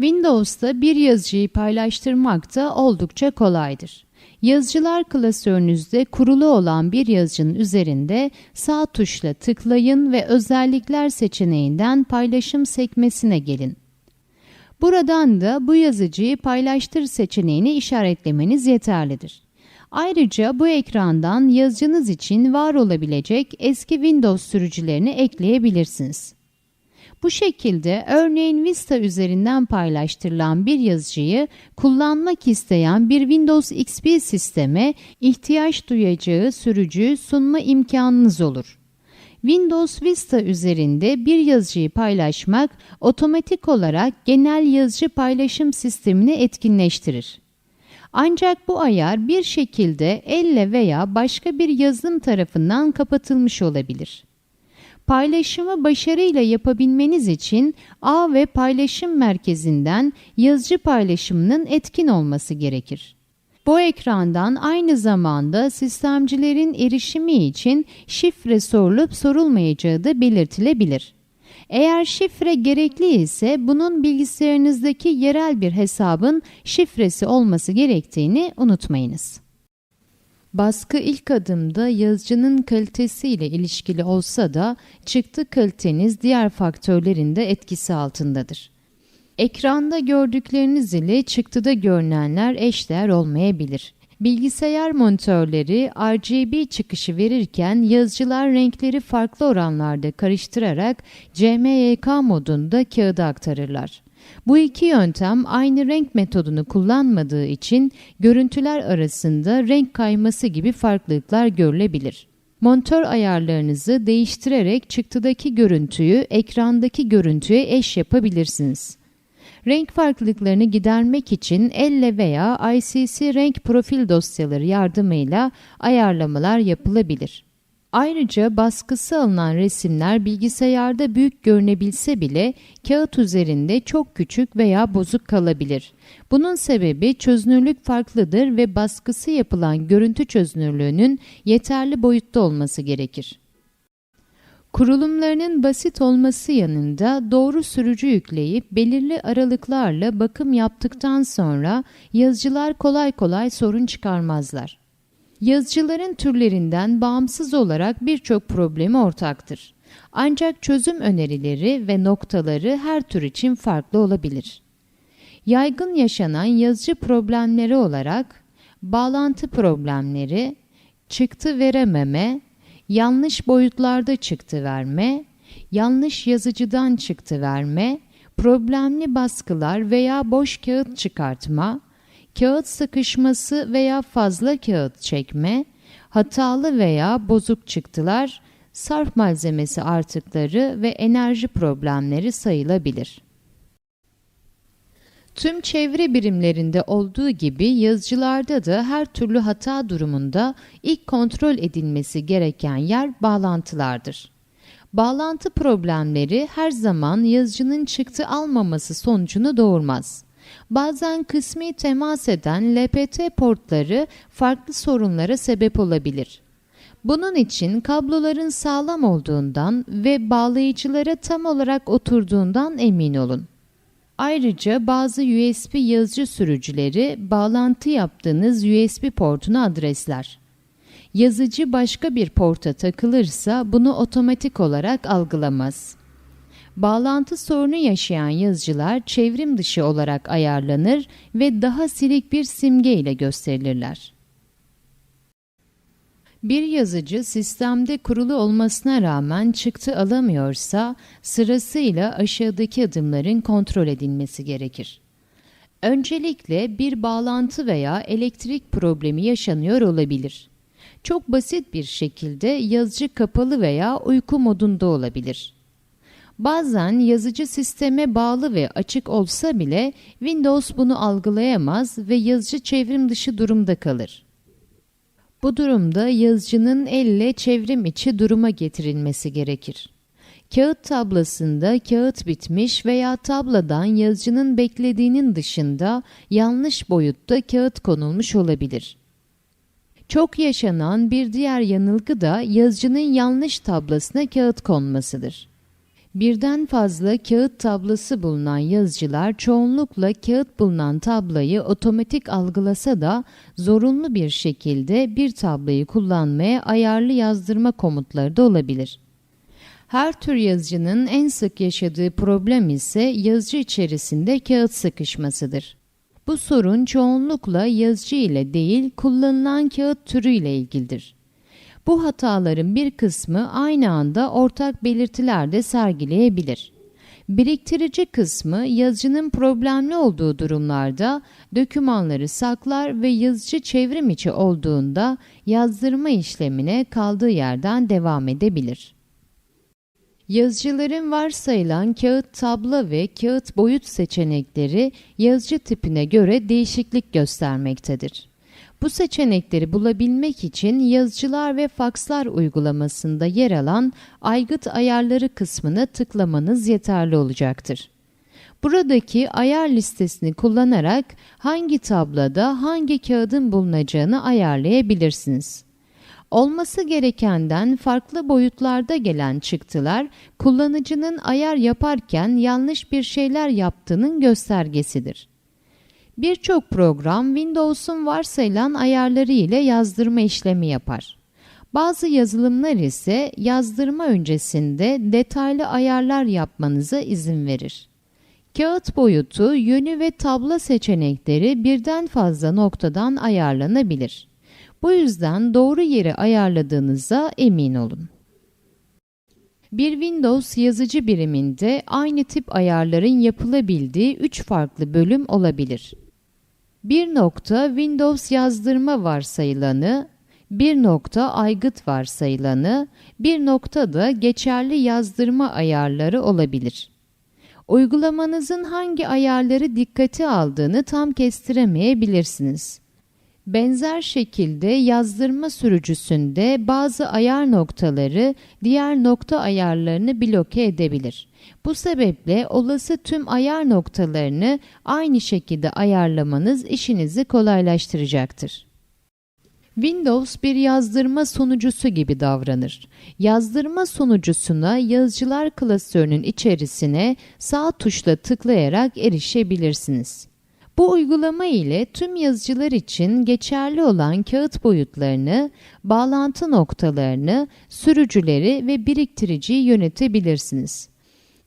Windows'ta bir yazıcıyı paylaştırmak da oldukça kolaydır. Yazıcılar klasörünüzde kurulu olan bir yazıcının üzerinde sağ tuşla tıklayın ve özellikler seçeneğinden paylaşım sekmesine gelin. Buradan da bu yazıcıyı paylaştır seçeneğini işaretlemeniz yeterlidir. Ayrıca bu ekrandan yazıcınız için var olabilecek eski Windows sürücülerini ekleyebilirsiniz. Bu şekilde örneğin Vista üzerinden paylaştırılan bir yazıcıyı kullanmak isteyen bir Windows XP sisteme ihtiyaç duyacağı sürücüyü sunma imkanınız olur. Windows Vista üzerinde bir yazıcıyı paylaşmak otomatik olarak genel yazıcı paylaşım sistemini etkinleştirir. Ancak bu ayar bir şekilde elle veya başka bir yazılım tarafından kapatılmış olabilir. Paylaşımı başarıyla yapabilmeniz için ağ ve paylaşım merkezinden yazıcı paylaşımının etkin olması gerekir. Bu ekrandan aynı zamanda sistemcilerin erişimi için şifre sorulup sorulmayacağı da belirtilebilir. Eğer şifre gerekli ise bunun bilgisayarınızdaki yerel bir hesabın şifresi olması gerektiğini unutmayınız. Baskı ilk adımda yazıcının kalitesi ile ilişkili olsa da çıktı kaliteniz diğer faktörlerin de etkisi altındadır. Ekranda gördükleriniz ile çıktıda görünenler eşdeğer olmayabilir. Bilgisayar monitörleri RGB çıkışı verirken yazıcılar renkleri farklı oranlarda karıştırarak CMYK modunda kağıda aktarırlar. Bu iki yöntem aynı renk metodunu kullanmadığı için görüntüler arasında renk kayması gibi farklılıklar görülebilir. Monitör ayarlarınızı değiştirerek çıktıdaki görüntüyü ekrandaki görüntüye eş yapabilirsiniz. Renk farklılıklarını gidermek için elle veya ICC renk profil dosyaları yardımıyla ayarlamalar yapılabilir. Ayrıca baskısı alınan resimler bilgisayarda büyük görünebilse bile kağıt üzerinde çok küçük veya bozuk kalabilir. Bunun sebebi çözünürlük farklıdır ve baskısı yapılan görüntü çözünürlüğünün yeterli boyutta olması gerekir. Kurulumlarının basit olması yanında doğru sürücü yükleyip belirli aralıklarla bakım yaptıktan sonra yazıcılar kolay kolay sorun çıkarmazlar. Yazıcıların türlerinden bağımsız olarak birçok problemi ortaktır. Ancak çözüm önerileri ve noktaları her tür için farklı olabilir. Yaygın yaşanan yazıcı problemleri olarak bağlantı problemleri, çıktı verememe, yanlış boyutlarda çıktı verme, yanlış yazıcıdan çıktı verme, problemli baskılar veya boş kağıt çıkartma, kağıt sıkışması veya fazla kağıt çekme, hatalı veya bozuk çıktılar, sarf malzemesi artıkları ve enerji problemleri sayılabilir. Tüm çevre birimlerinde olduğu gibi yazıcılarda da her türlü hata durumunda ilk kontrol edilmesi gereken yer bağlantılardır. Bağlantı problemleri her zaman yazıcının çıktı almaması sonucunu doğurmaz. Bazen kısmi temas eden LPT portları farklı sorunlara sebep olabilir. Bunun için kabloların sağlam olduğundan ve bağlayıcılara tam olarak oturduğundan emin olun. Ayrıca bazı USB yazıcı sürücüleri bağlantı yaptığınız USB portunu adresler. Yazıcı başka bir porta takılırsa bunu otomatik olarak algılamaz. Bağlantı sorunu yaşayan yazıcılar çevrim dışı olarak ayarlanır ve daha silik bir simge ile gösterilirler. Bir yazıcı sistemde kurulu olmasına rağmen çıktı alamıyorsa sırasıyla aşağıdaki adımların kontrol edilmesi gerekir. Öncelikle bir bağlantı veya elektrik problemi yaşanıyor olabilir. Çok basit bir şekilde yazıcı kapalı veya uyku modunda olabilir. Bazen yazıcı sisteme bağlı ve açık olsa bile Windows bunu algılayamaz ve yazıcı çevrim dışı durumda kalır. Bu durumda yazıcının elle çevrim içi duruma getirilmesi gerekir. Kağıt tablasında kağıt bitmiş veya tabladan yazıcının beklediğinin dışında yanlış boyutta kağıt konulmuş olabilir. Çok yaşanan bir diğer yanılgı da yazıcının yanlış tablasına kağıt konmasıdır. Birden fazla kağıt tablası bulunan yazıcılar çoğunlukla kağıt bulunan tablayı otomatik algılasa da zorunlu bir şekilde bir tablayı kullanmaya ayarlı yazdırma komutları da olabilir. Her tür yazıcının en sık yaşadığı problem ise yazıcı içerisinde kağıt sıkışmasıdır. Bu sorun çoğunlukla yazıcı ile değil kullanılan kağıt türü ile ilgilidir. Bu hataların bir kısmı aynı anda ortak belirtiler de sergileyebilir. Biriktirici kısmı yazıcının problemli olduğu durumlarda dokümanları saklar ve yazıcı çevrim içi olduğunda yazdırma işlemine kaldığı yerden devam edebilir. Yazıcıların varsayılan kağıt tablo ve kağıt boyut seçenekleri yazıcı tipine göre değişiklik göstermektedir. Bu seçenekleri bulabilmek için yazıcılar ve fakslar uygulamasında yer alan aygıt ayarları kısmına tıklamanız yeterli olacaktır. Buradaki ayar listesini kullanarak hangi tabloda hangi kağıdın bulunacağını ayarlayabilirsiniz. Olması gerekenden farklı boyutlarda gelen çıktılar, kullanıcının ayar yaparken yanlış bir şeyler yaptığının göstergesidir. Birçok program Windows'un varsayılan ayarları ile yazdırma işlemi yapar. Bazı yazılımlar ise yazdırma öncesinde detaylı ayarlar yapmanıza izin verir. Kağıt boyutu, yönü ve tablo seçenekleri birden fazla noktadan ayarlanabilir. Bu yüzden doğru yeri ayarladığınıza emin olun. Bir Windows yazıcı biriminde aynı tip ayarların yapılabildiği 3 farklı bölüm olabilir. Bir nokta Windows yazdırma varsayılanı, bir nokta aygıt varsayılanı, bir nokta da geçerli yazdırma ayarları olabilir. Uygulamanızın hangi ayarları dikkate aldığını tam kestiremeyebilirsiniz. Benzer şekilde yazdırma sürücüsünde bazı ayar noktaları diğer nokta ayarlarını bloke edebilir. Bu sebeple olası tüm ayar noktalarını aynı şekilde ayarlamanız işinizi kolaylaştıracaktır. Windows bir yazdırma sunucusu gibi davranır. Yazdırma sunucusuna yazıcılar klasörünün içerisine sağ tuşla tıklayarak erişebilirsiniz. Bu uygulama ile tüm yazıcılar için geçerli olan kağıt boyutlarını, bağlantı noktalarını, sürücüleri ve biriktiriciyi yönetebilirsiniz.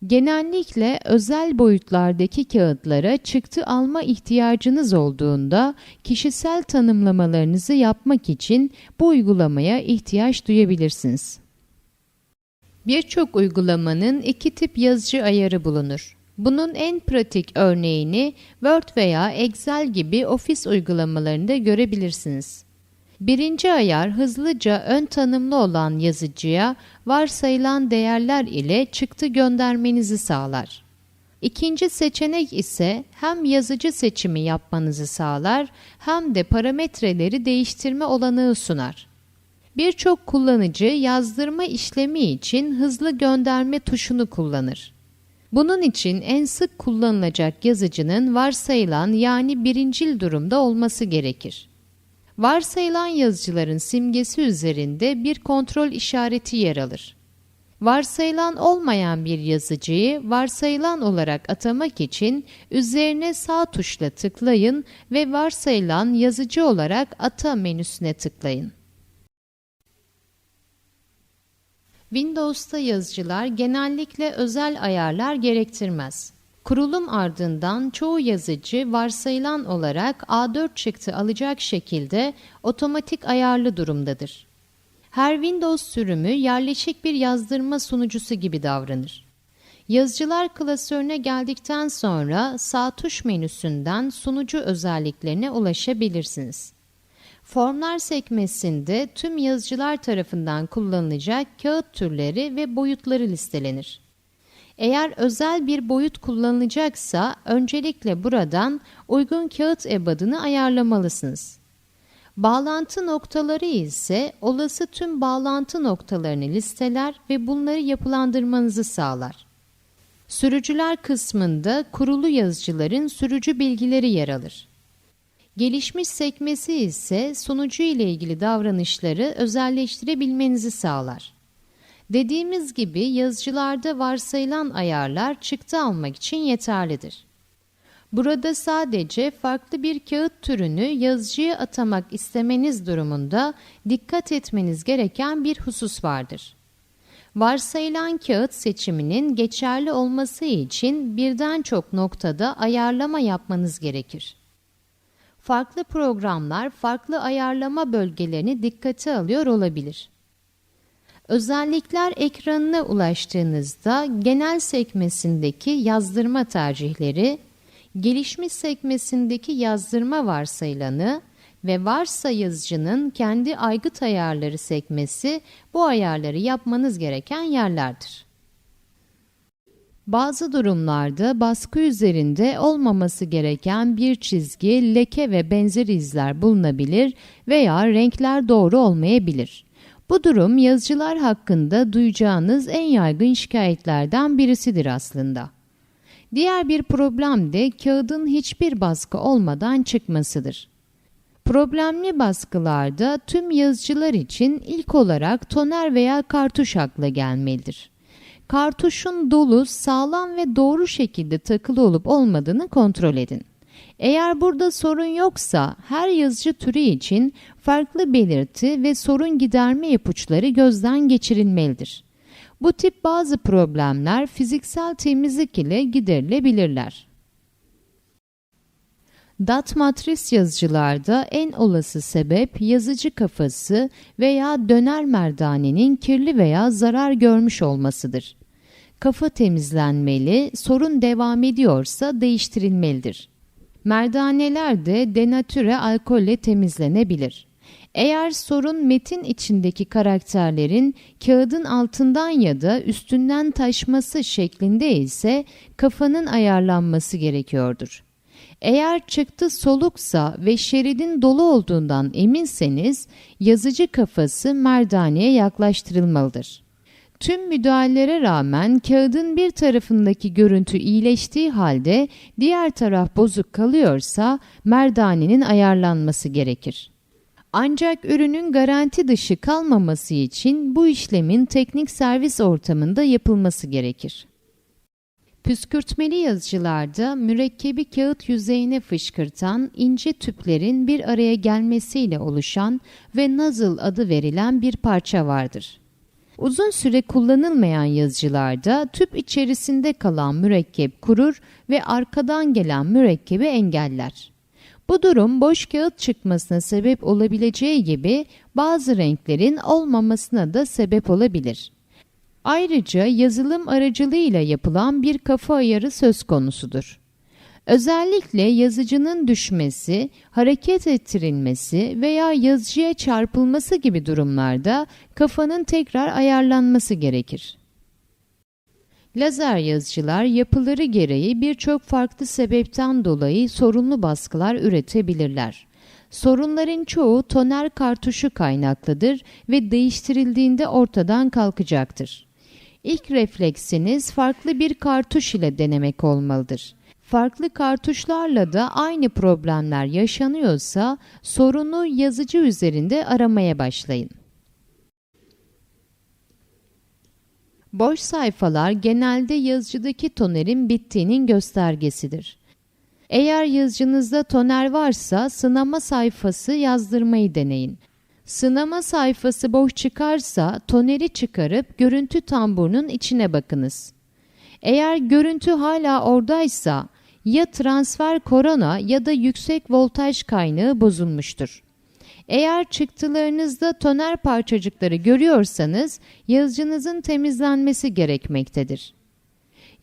Genellikle özel boyutlardaki kağıtlara çıktı alma ihtiyacınız olduğunda kişisel tanımlamalarınızı yapmak için bu uygulamaya ihtiyaç duyabilirsiniz. Birçok uygulamanın iki tip yazıcı ayarı bulunur. Bunun en pratik örneğini Word veya Excel gibi ofis uygulamalarında görebilirsiniz. Birinci ayar hızlıca ön tanımlı olan yazıcıya varsayılan değerler ile çıktı göndermenizi sağlar. İkinci seçenek ise hem yazıcı seçimi yapmanızı sağlar hem de parametreleri değiştirme olanağı sunar. Birçok kullanıcı yazdırma işlemi için hızlı gönderme tuşunu kullanır. Bunun için en sık kullanılacak yazıcının varsayılan yani birincil durumda olması gerekir. Varsayılan yazıcıların simgesi üzerinde bir kontrol işareti yer alır. Varsayılan olmayan bir yazıcıyı varsayılan olarak atamak için üzerine sağ tuşla tıklayın ve varsayılan yazıcı olarak ata menüsüne tıklayın. Windows'ta yazıcılar genellikle özel ayarlar gerektirmez. Kurulum ardından çoğu yazıcı varsayılan olarak A4 çıktı alacak şekilde otomatik ayarlı durumdadır. Her Windows sürümü yerleşik bir yazdırma sunucusu gibi davranır. Yazıcılar klasörüne geldikten sonra sağ tuş menüsünden sunucu özelliklerine ulaşabilirsiniz. Formlar sekmesinde tüm yazıcılar tarafından kullanılacak kağıt türleri ve boyutları listelenir. Eğer özel bir boyut kullanılacaksa öncelikle buradan uygun kağıt ebadını ayarlamalısınız. Bağlantı noktaları ise olası tüm bağlantı noktalarını listeler ve bunları yapılandırmanızı sağlar. Sürücüler kısmında kurulu yazıcıların sürücü bilgileri yer alır. Gelişmiş sekmesi ise sunucu ile ilgili davranışları özelleştirebilmenizi sağlar. Dediğimiz gibi yazıcılarda varsayılan ayarlar çıktı almak için yeterlidir. Burada sadece farklı bir kağıt türünü yazıcıya atamak istemeniz durumunda dikkat etmeniz gereken bir husus vardır. Varsayılan kağıt seçiminin geçerli olması için birden çok noktada ayarlama yapmanız gerekir. Farklı programlar farklı ayarlama bölgelerini dikkate alıyor olabilir. Özellikler ekranına ulaştığınızda genel sekmesindeki yazdırma tercihleri, gelişmiş sekmesindeki yazdırma varsayılanı ve varsa yazıcının kendi aygıt ayarları sekmesi bu ayarları yapmanız gereken yerlerdir. Bazı durumlarda baskı üzerinde olmaması gereken bir çizgi, leke ve benzeri izler bulunabilir veya renkler doğru olmayabilir. Bu durum yazıcılar hakkında duyacağınız en yaygın şikayetlerden birisidir aslında. Diğer bir problem de kağıdın hiçbir baskı olmadan çıkmasıdır. Problemli baskılarda tüm yazıcılar için ilk olarak toner veya kartuş akla gelmelidir. Kartuşun dolu, sağlam ve doğru şekilde takılı olup olmadığını kontrol edin. Eğer burada sorun yoksa her yazıcı türü için farklı belirti ve sorun giderme ipuçları gözden geçirilmelidir. Bu tip bazı problemler fiziksel temizlik ile giderilebilirler. DAT matris yazıcılarda en olası sebep yazıcı kafası veya döner merdanenin kirli veya zarar görmüş olmasıdır. Kafa temizlenmeli, sorun devam ediyorsa değiştirilmelidir. Merdaneler de denatüre alkolle temizlenebilir. Eğer sorun metin içindeki karakterlerin kağıdın altından ya da üstünden taşması şeklinde ise kafanın ayarlanması gerekiyordur. Eğer çıktı soluksa ve şeridin dolu olduğundan eminseniz yazıcı kafası merdaneye yaklaştırılmalıdır. Tüm müdahalelere rağmen kağıdın bir tarafındaki görüntü iyileştiği halde diğer taraf bozuk kalıyorsa merdanenin ayarlanması gerekir. Ancak ürünün garanti dışı kalmaması için bu işlemin teknik servis ortamında yapılması gerekir. Püskürtmeli yazıcılarda mürekkebi kağıt yüzeyine fışkırtan ince tüplerin bir araya gelmesiyle oluşan ve nozzle adı verilen bir parça vardır. Uzun süre kullanılmayan yazıcılarda tüp içerisinde kalan mürekkep kurur ve arkadan gelen mürekkebi engeller. Bu durum boş kağıt çıkmasına sebep olabileceği gibi bazı renklerin olmamasına da sebep olabilir. Ayrıca yazılım aracılığıyla yapılan bir kafa ayarı söz konusudur. Özellikle yazıcının düşmesi, hareket ettirilmesi veya yazıcıya çarpılması gibi durumlarda kafanın tekrar ayarlanması gerekir. Lazer yazıcılar yapıları gereği birçok farklı sebepten dolayı sorunlu baskılar üretebilirler. Sorunların çoğu toner kartuşu kaynaklıdır ve değiştirildiğinde ortadan kalkacaktır. İlk refleksiniz farklı bir kartuş ile denemek olmalıdır. Farklı kartuşlarla da aynı problemler yaşanıyorsa sorunu yazıcı üzerinde aramaya başlayın. Boş sayfalar genelde yazıcıdaki tonerin bittiğinin göstergesidir. Eğer yazıcınızda toner varsa sınama sayfası yazdırmayı deneyin. Sınama sayfası boş çıkarsa toneri çıkarıp görüntü tamburunun içine bakınız. Eğer görüntü hala oradaysa ya transfer korona ya da yüksek voltaj kaynağı bozulmuştur. Eğer çıktılarınızda toner parçacıkları görüyorsanız yazıcınızın temizlenmesi gerekmektedir.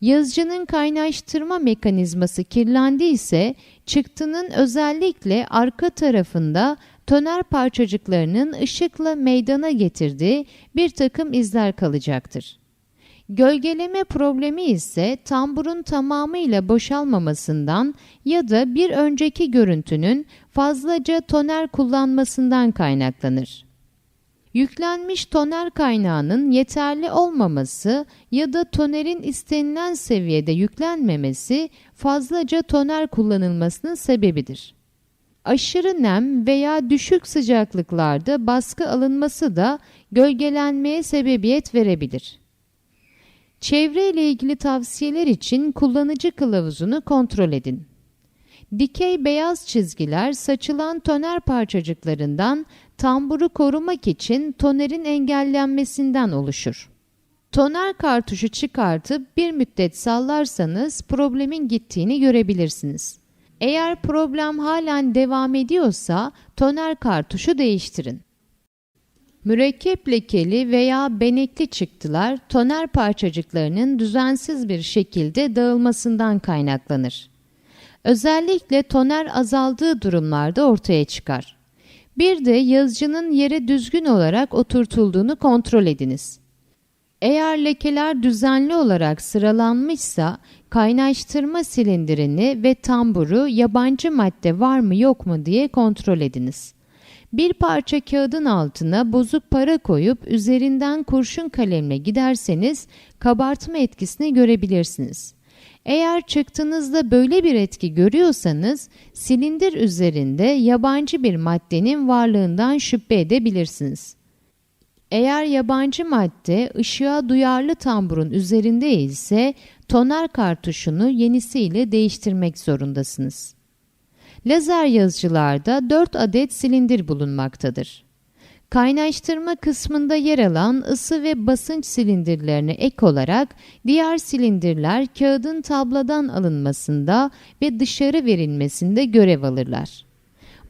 Yazıcının kaynaştırma mekanizması kirlendiyse çıktının özellikle arka tarafında toner parçacıklarının ışıkla meydana getirdiği bir takım izler kalacaktır. Gölgeleme problemi ise tamburun tamamıyla boşalmamasından ya da bir önceki görüntünün fazlaca toner kullanmasından kaynaklanır. Yüklenmiş toner kaynağının yeterli olmaması ya da tonerin istenilen seviyede yüklenmemesi fazlaca toner kullanılmasının sebebidir. Aşırı nem veya düşük sıcaklıklarda baskı alınması da gölgelenmeye sebebiyet verebilir. Çevre ile ilgili tavsiyeler için kullanıcı kılavuzunu kontrol edin. Dikey beyaz çizgiler saçılan toner parçacıklarından tamburu korumak için tonerin engellenmesinden oluşur. Toner kartuşu çıkartıp bir müddet sallarsanız problemin gittiğini görebilirsiniz. Eğer problem halen devam ediyorsa toner kartuşu değiştirin. Mürekkep lekeli veya benekli çıktılar toner parçacıklarının düzensiz bir şekilde dağılmasından kaynaklanır. Özellikle toner azaldığı durumlarda ortaya çıkar. Bir de yazıcının yere düzgün olarak oturtulduğunu kontrol ediniz. Eğer lekeler düzenli olarak sıralanmışsa kaynaştırma silindirini ve tamburu yabancı madde var mı yok mu diye kontrol ediniz. Bir parça kağıdın altına bozuk para koyup üzerinden kurşun kalemle giderseniz kabartma etkisini görebilirsiniz. Eğer çıktığınızda böyle bir etki görüyorsanız silindir üzerinde yabancı bir maddenin varlığından şüphe edebilirsiniz. Eğer yabancı madde ışığa duyarlı tamburun üzerinde ise toner kartuşunu yenisiyle değiştirmek zorundasınız. Lazer yazıcılarda 4 adet silindir bulunmaktadır. Kaynaştırma kısmında yer alan ısı ve basınç silindirlerine ek olarak diğer silindirler kağıdın tabladan alınmasında ve dışarı verilmesinde görev alırlar.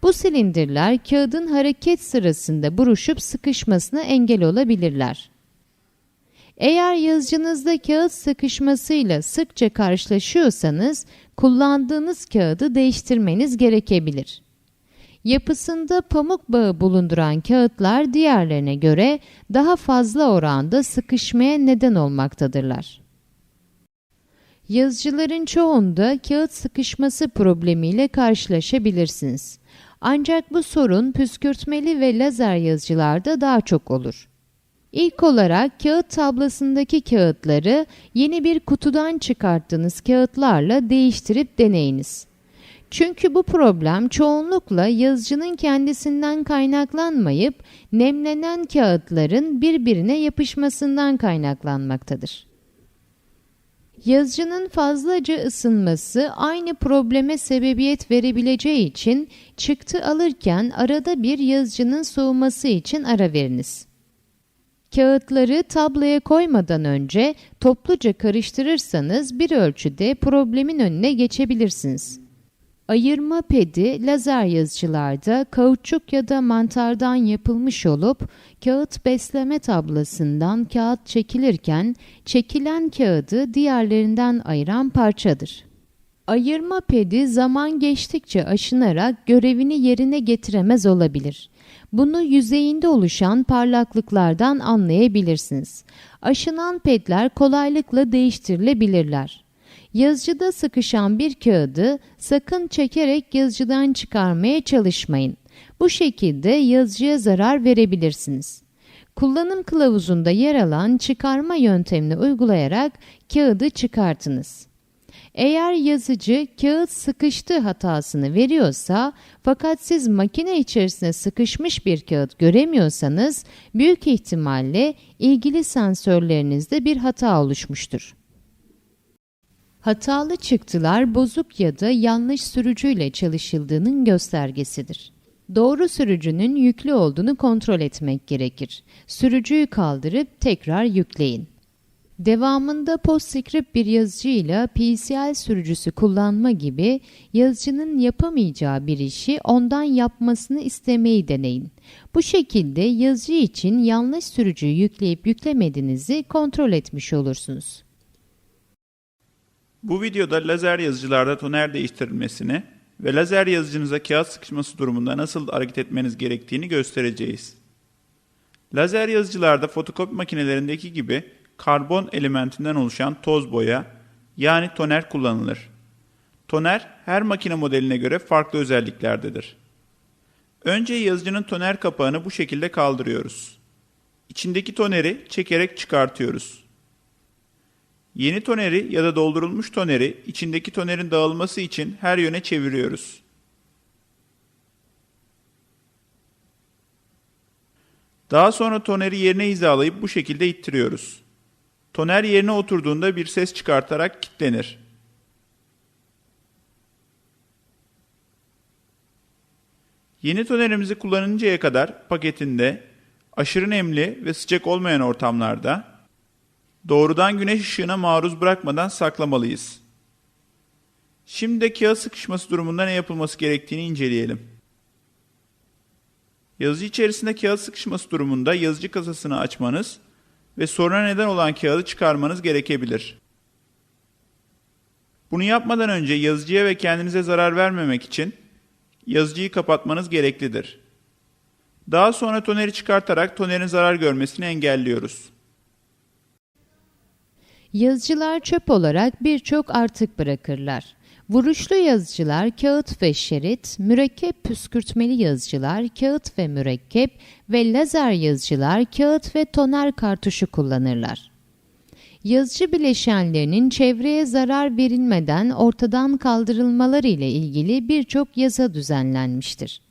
Bu silindirler kağıdın hareket sırasında buruşup sıkışmasına engel olabilirler. Eğer yazıcınızda kağıt sıkışmasıyla sıkça karşılaşıyorsanız kullandığınız kağıdı değiştirmeniz gerekebilir. Yapısında pamuk bağı bulunduran kağıtlar diğerlerine göre daha fazla oranda sıkışmaya neden olmaktadırlar. Yazıcıların çoğunda kağıt sıkışması problemiyle karşılaşabilirsiniz. Ancak bu sorun püskürtmeli ve lazer yazıcılarda daha çok olur. İlk olarak kağıt tablasındaki kağıtları yeni bir kutudan çıkarttığınız kağıtlarla değiştirip deneyiniz. Çünkü bu problem çoğunlukla yazıcının kendisinden kaynaklanmayıp nemlenen kağıtların birbirine yapışmasından kaynaklanmaktadır. Yazıcının fazlaca ısınması aynı probleme sebebiyet verebileceği için çıktı alırken arada bir yazıcının soğuması için ara veriniz. Kağıtları tabloya koymadan önce topluca karıştırırsanız bir ölçüde problemin önüne geçebilirsiniz. Ayırma pedi lazer yazıcılarda kauçuk ya da mantardan yapılmış olup kağıt besleme tablasından kağıt çekilirken çekilen kağıdı diğerlerinden ayıran parçadır. Ayırma pedi zaman geçtikçe aşınarak görevini yerine getiremez olabilir. Bunu yüzeyinde oluşan parlaklıklardan anlayabilirsiniz. Aşınan pedler kolaylıkla değiştirilebilirler. Yazıcıda sıkışan bir kağıdı sakın çekerek yazıcıdan çıkarmaya çalışmayın. Bu şekilde yazıcıya zarar verebilirsiniz. Kullanım kılavuzunda yer alan çıkarma yöntemini uygulayarak kağıdı çıkartınız. Eğer yazıcı kağıt sıkıştı hatasını veriyorsa fakat siz makine içerisine sıkışmış bir kağıt göremiyorsanız büyük ihtimalle ilgili sensörlerinizde bir hata oluşmuştur. Hatalı çıktılar bozuk ya da yanlış sürücüyle çalışıldığının göstergesidir. Doğru sürücünün yüklü olduğunu kontrol etmek gerekir. Sürücüyü kaldırıp tekrar yükleyin. Devamında postscript bir yazıcıyla PCL sürücüsü kullanma gibi yazıcının yapamayacağı bir işi ondan yapmasını istemeyi deneyin. Bu şekilde yazıcı için yanlış sürücüyü yükleyip yüklemediğinizi kontrol etmiş olursunuz. Bu videoda lazer yazıcılarda toner değiştirilmesini ve lazer yazıcınıza kağıt sıkışması durumunda nasıl hareket etmeniz gerektiğini göstereceğiz. Lazer yazıcılarda fotokopi makinelerindeki gibi karbon elementinden oluşan toz boya yani toner kullanılır. Toner her makine modeline göre farklı özelliklerdedir. Önce yazıcının toner kapağını bu şekilde kaldırıyoruz. İçindeki toneri çekerek çıkartıyoruz. Yeni toneri ya da doldurulmuş toneri içindeki tonerin dağılması için her yöne çeviriyoruz. Daha sonra toneri yerine hizalayıp bu şekilde ittiriyoruz. Toner yerine oturduğunda bir ses çıkartarak kilitlenir. Yeni tonerimizi kullanıncaya kadar paketinde aşırı nemli ve sıcak olmayan ortamlarda doğrudan güneş ışığına maruz bırakmadan saklamalıyız. Şimdi de kağıt sıkışması durumunda ne yapılması gerektiğini inceleyelim. Yazıcı içerisinde kağıt sıkışması durumunda yazıcı kasasını açmanız ve soruna neden olan kağıdı çıkarmanız gerekebilir. Bunu yapmadan önce yazıcıya ve kendinize zarar vermemek için yazıcıyı kapatmanız gereklidir. Daha sonra toneri çıkartarak tonerin zarar görmesini engelliyoruz. Yazıcılar çöp olarak birçok artık bırakırlar. Vuruşlu yazıcılar kağıt ve şerit, mürekkep püskürtmeli yazıcılar kağıt ve mürekkep ve lazer yazıcılar kağıt ve toner kartuşu kullanırlar. Yazıcı bileşenlerinin çevreye zarar verilmeden ortadan kaldırılmaları ile ilgili birçok yasa düzenlenmiştir.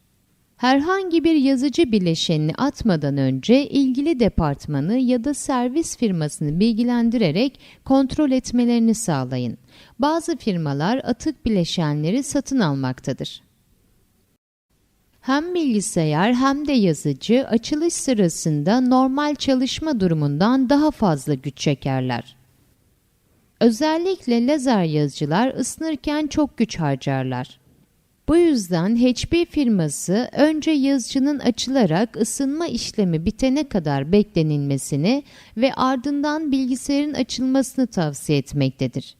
Herhangi bir yazıcı bileşenini atmadan önce ilgili departmanı ya da servis firmasını bilgilendirerek kontrol etmelerini sağlayın. Bazı firmalar atık bileşenleri satın almaktadır. Hem bilgisayar hem de yazıcı açılış sırasında normal çalışma durumundan daha fazla güç çekerler. Özellikle lazer yazıcılar ısınırken çok güç harcarlar. Bu yüzden HP firması önce yazıcının açılarak ısınma işlemi bitene kadar beklenilmesini ve ardından bilgisayarın açılmasını tavsiye etmektedir.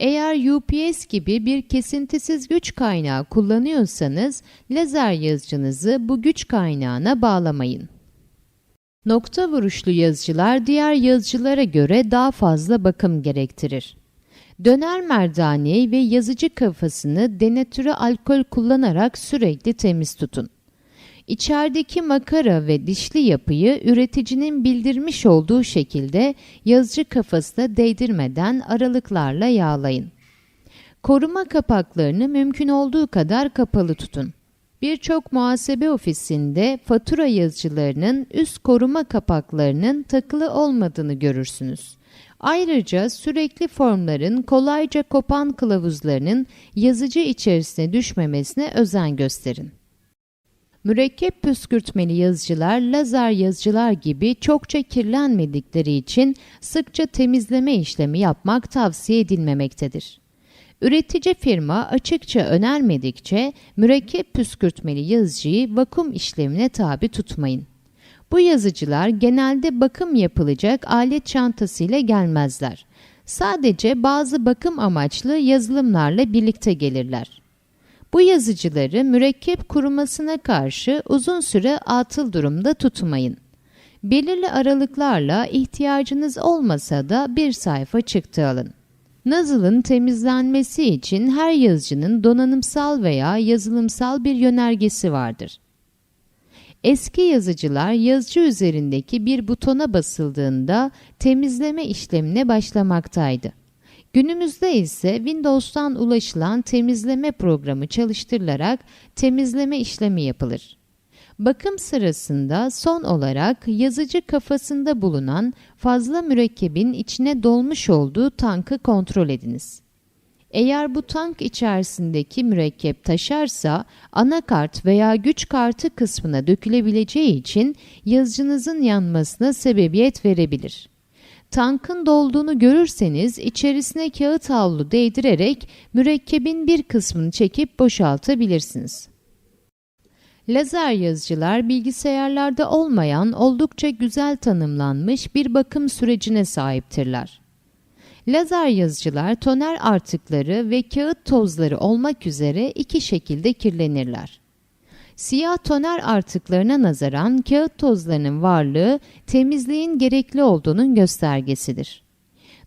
Eğer UPS gibi bir kesintisiz güç kaynağı kullanıyorsanız lazer yazıcınızı bu güç kaynağına bağlamayın. Nokta vuruşlu yazıcılar diğer yazıcılara göre daha fazla bakım gerektirir. Döner merdaneyi ve yazıcı kafasını denatüre alkol kullanarak sürekli temiz tutun. İçerideki makara ve dişli yapıyı üreticinin bildirmiş olduğu şekilde yazıcı kafasına değdirmeden aralıklarla yağlayın. Koruma kapaklarını mümkün olduğu kadar kapalı tutun. Birçok muhasebe ofisinde fatura yazıcılarının üst koruma kapaklarının takılı olmadığını görürsünüz. Ayrıca sürekli formların kolayca kopan kılavuzlarının yazıcı içerisine düşmemesine özen gösterin. Mürekkep püskürtmeli yazıcılar lazer yazıcılar gibi çokça kirlenmedikleri için sıkça temizleme işlemi yapmak tavsiye edilmemektedir. Üretici firma açıkça önermedikçe mürekkep püskürtmeli yazıcıyı vakum işlemine tabi tutmayın. Bu yazıcılar genelde bakım yapılacak alet çantasıyla gelmezler. Sadece bazı bakım amaçlı yazılımlarla birlikte gelirler. Bu yazıcıları mürekkep kurumasına karşı uzun süre atıl durumda tutmayın. Belirli aralıklarla ihtiyacınız olmasa da bir sayfa çıktı alın. Nozzle'ın temizlenmesi için her yazıcının donanımsal veya yazılımsal bir yönergesi vardır. Eski yazıcılar yazıcı üzerindeki bir butona basıldığında temizleme işlemine başlamaktaydı. Günümüzde ise Windows'tan ulaşılan temizleme programı çalıştırılarak temizleme işlemi yapılır. Bakım sırasında son olarak yazıcı kafasında bulunan fazla mürekkebin içine dolmuş olduğu tankı kontrol ediniz. Eğer bu tank içerisindeki mürekkep taşarsa anakart veya güç kartı kısmına dökülebileceği için yazıcınızın yanmasına sebebiyet verebilir. Tankın dolduğunu görürseniz içerisine kağıt havlu değdirerek mürekkebin bir kısmını çekip boşaltabilirsiniz. Lazer yazıcılar bilgisayarlarda olmayan oldukça güzel tanımlanmış bir bakım sürecine sahiptirler. Lazer yazıcılar toner artıkları ve kağıt tozları olmak üzere iki şekilde kirlenirler. Siyah toner artıklarına nazaran kağıt tozlarının varlığı temizliğin gerekli olduğunun göstergesidir.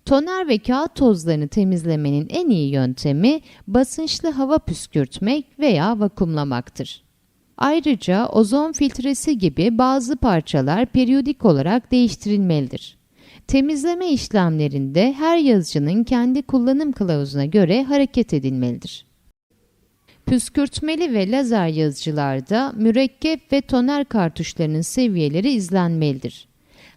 Toner ve kağıt tozlarını temizlemenin en iyi yöntemi basınçlı hava püskürtmek veya vakumlamaktır. Ayrıca ozon filtresi gibi bazı parçalar periyodik olarak değiştirilmelidir. Temizleme işlemlerinde her yazıcının kendi kullanım kılavuzuna göre hareket edilmelidir. Püskürtmeli ve lazer yazıcılarda mürekkep ve toner kartuşlarının seviyeleri izlenmelidir.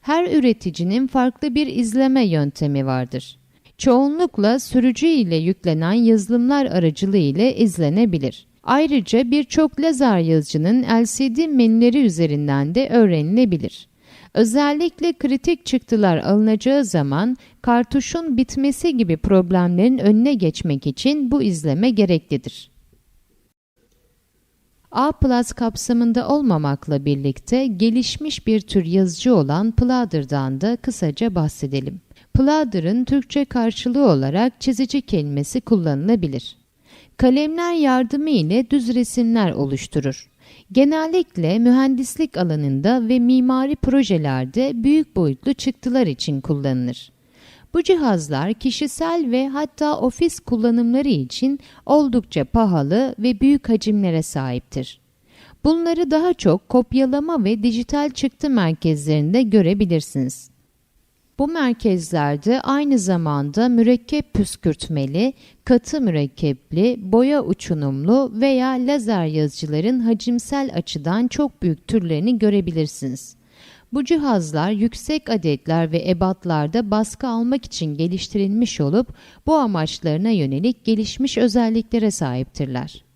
Her üreticinin farklı bir izleme yöntemi vardır. Çoğunlukla sürücü ile yüklenen yazılımlar aracılığı ile izlenebilir. Ayrıca birçok lazer yazıcının LCD menüleri üzerinden de öğrenilebilir. Özellikle kritik çıktılar alınacağı zaman kartuşun bitmesi gibi problemlerin önüne geçmek için bu izleme gereklidir. A kapsamında olmamakla birlikte gelişmiş bir tür yazıcı olan Pladder'dan da kısaca bahsedelim. Pladder'ın Türkçe karşılığı olarak çizici kelimesi kullanılabilir. Kalemler yardımı ile düz resimler oluşturur. Genellikle mühendislik alanında ve mimari projelerde büyük boyutlu çıktılar için kullanılır. Bu cihazlar kişisel ve hatta ofis kullanımları için oldukça pahalı ve büyük hacimlere sahiptir. Bunları daha çok kopyalama ve dijital çıktı merkezlerinde görebilirsiniz. Bu merkezlerde aynı zamanda mürekkep püskürtmeli, katı mürekkepli, boya uçunumlu veya lazer yazıcıların hacimsel açıdan çok büyük türlerini görebilirsiniz. Bu cihazlar yüksek adetler ve ebatlarda baskı almak için geliştirilmiş olup bu amaçlarına yönelik gelişmiş özelliklere sahiptirler.